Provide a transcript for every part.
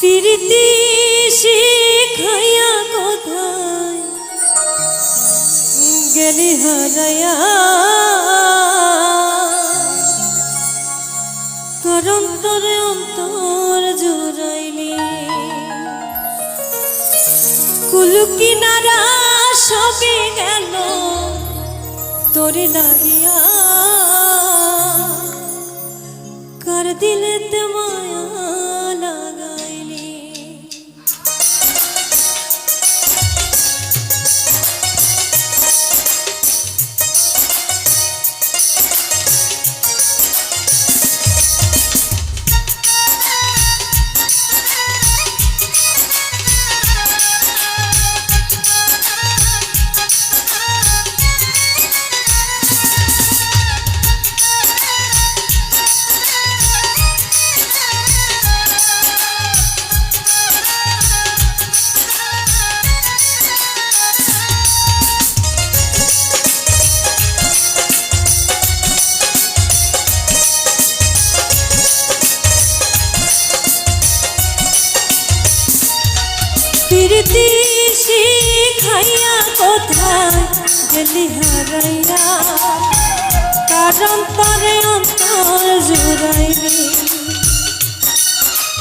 প্রীতি শিখাইয়া কোথায় গেলি হারাইয়া করম তরে অন্তর জোড়াইলি কুলু কিনারা সবে গেল, তোরে লাগিয়া কর দিলেতে শিখাইয়া কোথায় গেলি হারাইয়া? কারণ পরে অন্তর জুড়াইলি।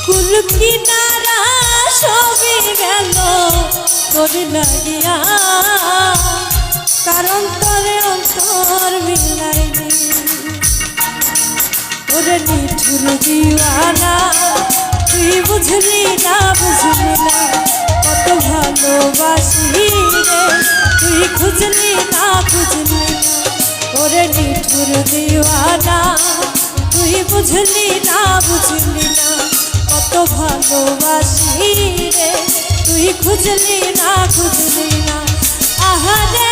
কুল কিনারা সবে গেল তোর লাগিয়া। কারণ তরে অন্তর মিলাইলি। ওরে নিঠুর দিওয়ানা, তুই বুঝলি না বুঝলি না, কত ভালোবাসি। রে তুই খুঁজলি না, খুঁজলি ওরে নিঠুর দিওয়ানা। তুই বুঝলি না বুঝলি না, কত ভালোবাসি রে। তুই খুঁজলি না খুঁজলি না আহারে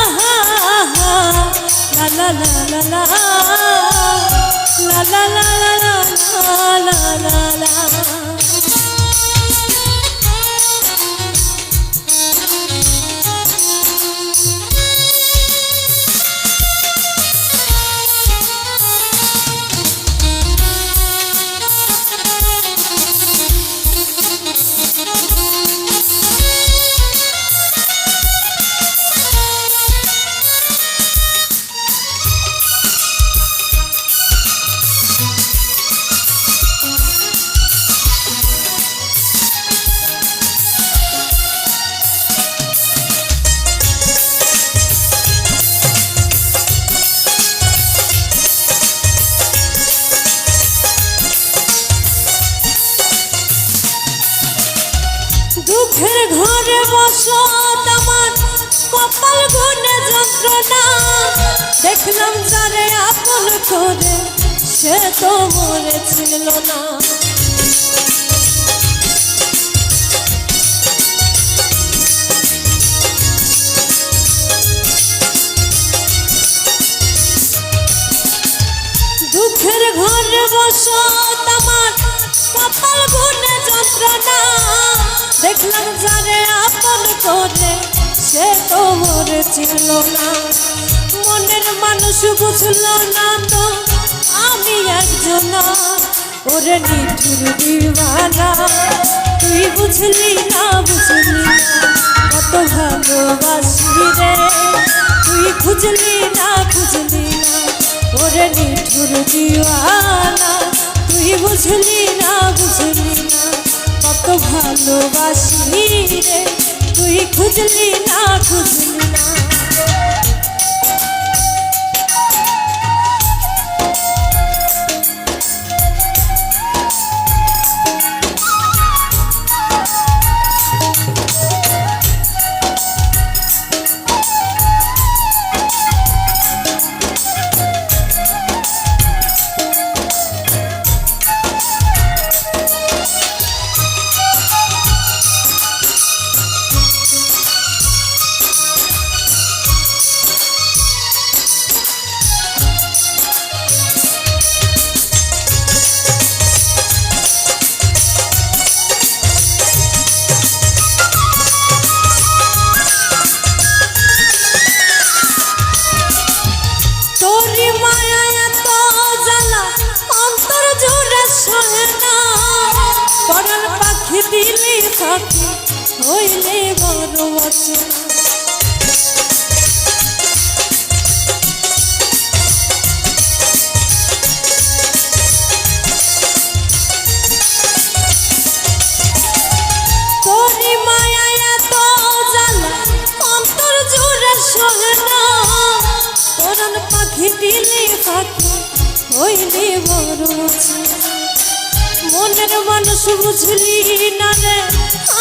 আহা লা লা লা লা। দুঃখের ঘরে বসত আমার, কপাল গুনে যন্ত্রণা। দেখলাম যারে আপন করে, সে তো মরে ছিল না। দুঃখের ঘরে বসত আমার, কপাল গুনে যন্ত্রণা। দেখলাম করে সে তো মরে ছিল না। মনের মানুষ বুঝলো না তো, আমি একজন ওরে নিঠুর দিওয়ানা, তুই বুঝলি না বুঝলি কত ভালোবাসি রে। তুই খুঁজলি না খুঁজলি না, ওরে নিঠুর দিওয়ানা, তুই বুঝলি না বুঝলি না, কত ভালোবাসি রে। তুই খুঁজলি না খুঁজলি না। ফাঁকি হইলে বড় বচনা তোরি মায়া এত জ্বালা, অন্তর জুড়ে সহে না পরাণ পাখি দিলে পাখি হইলে বড় অচেনা। মনের মানুষ বুঝলি না রে?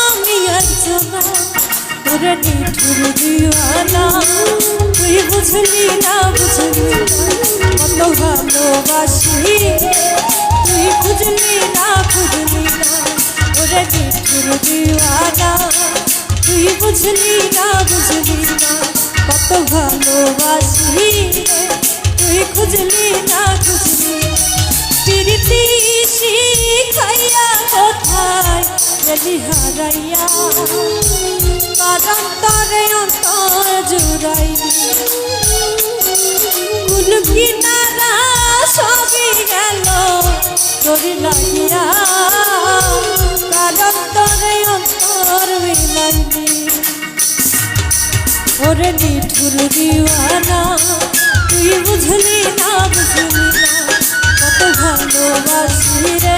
আমি একজনা তোরে নিঠুর দিওয়ানা। তুই বুঝলি না বুঝলি না, কত ভালোবাসি। তুই বুঝলি না বুঝলি না ওরে নিঠুর তুই বুঝলি না বুঝলি না, কত ভালোবাসি। তুই খুঁজলি না, খুঁজলি শিখাইয়া কোথায় গেলি হারাইয়া? কারন্তরে অন্তর জুড়াইলি। কুল কিনারা সবই গেল তোরি লাগিয়া। কারন্তরে অন্তর মিলাইলি। ওরে নিঠুর দিওয়ানা, তুই বুঝলি না বুঝলি না, কত ভালোবাসি রে।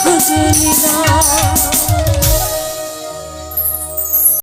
খুঁজলি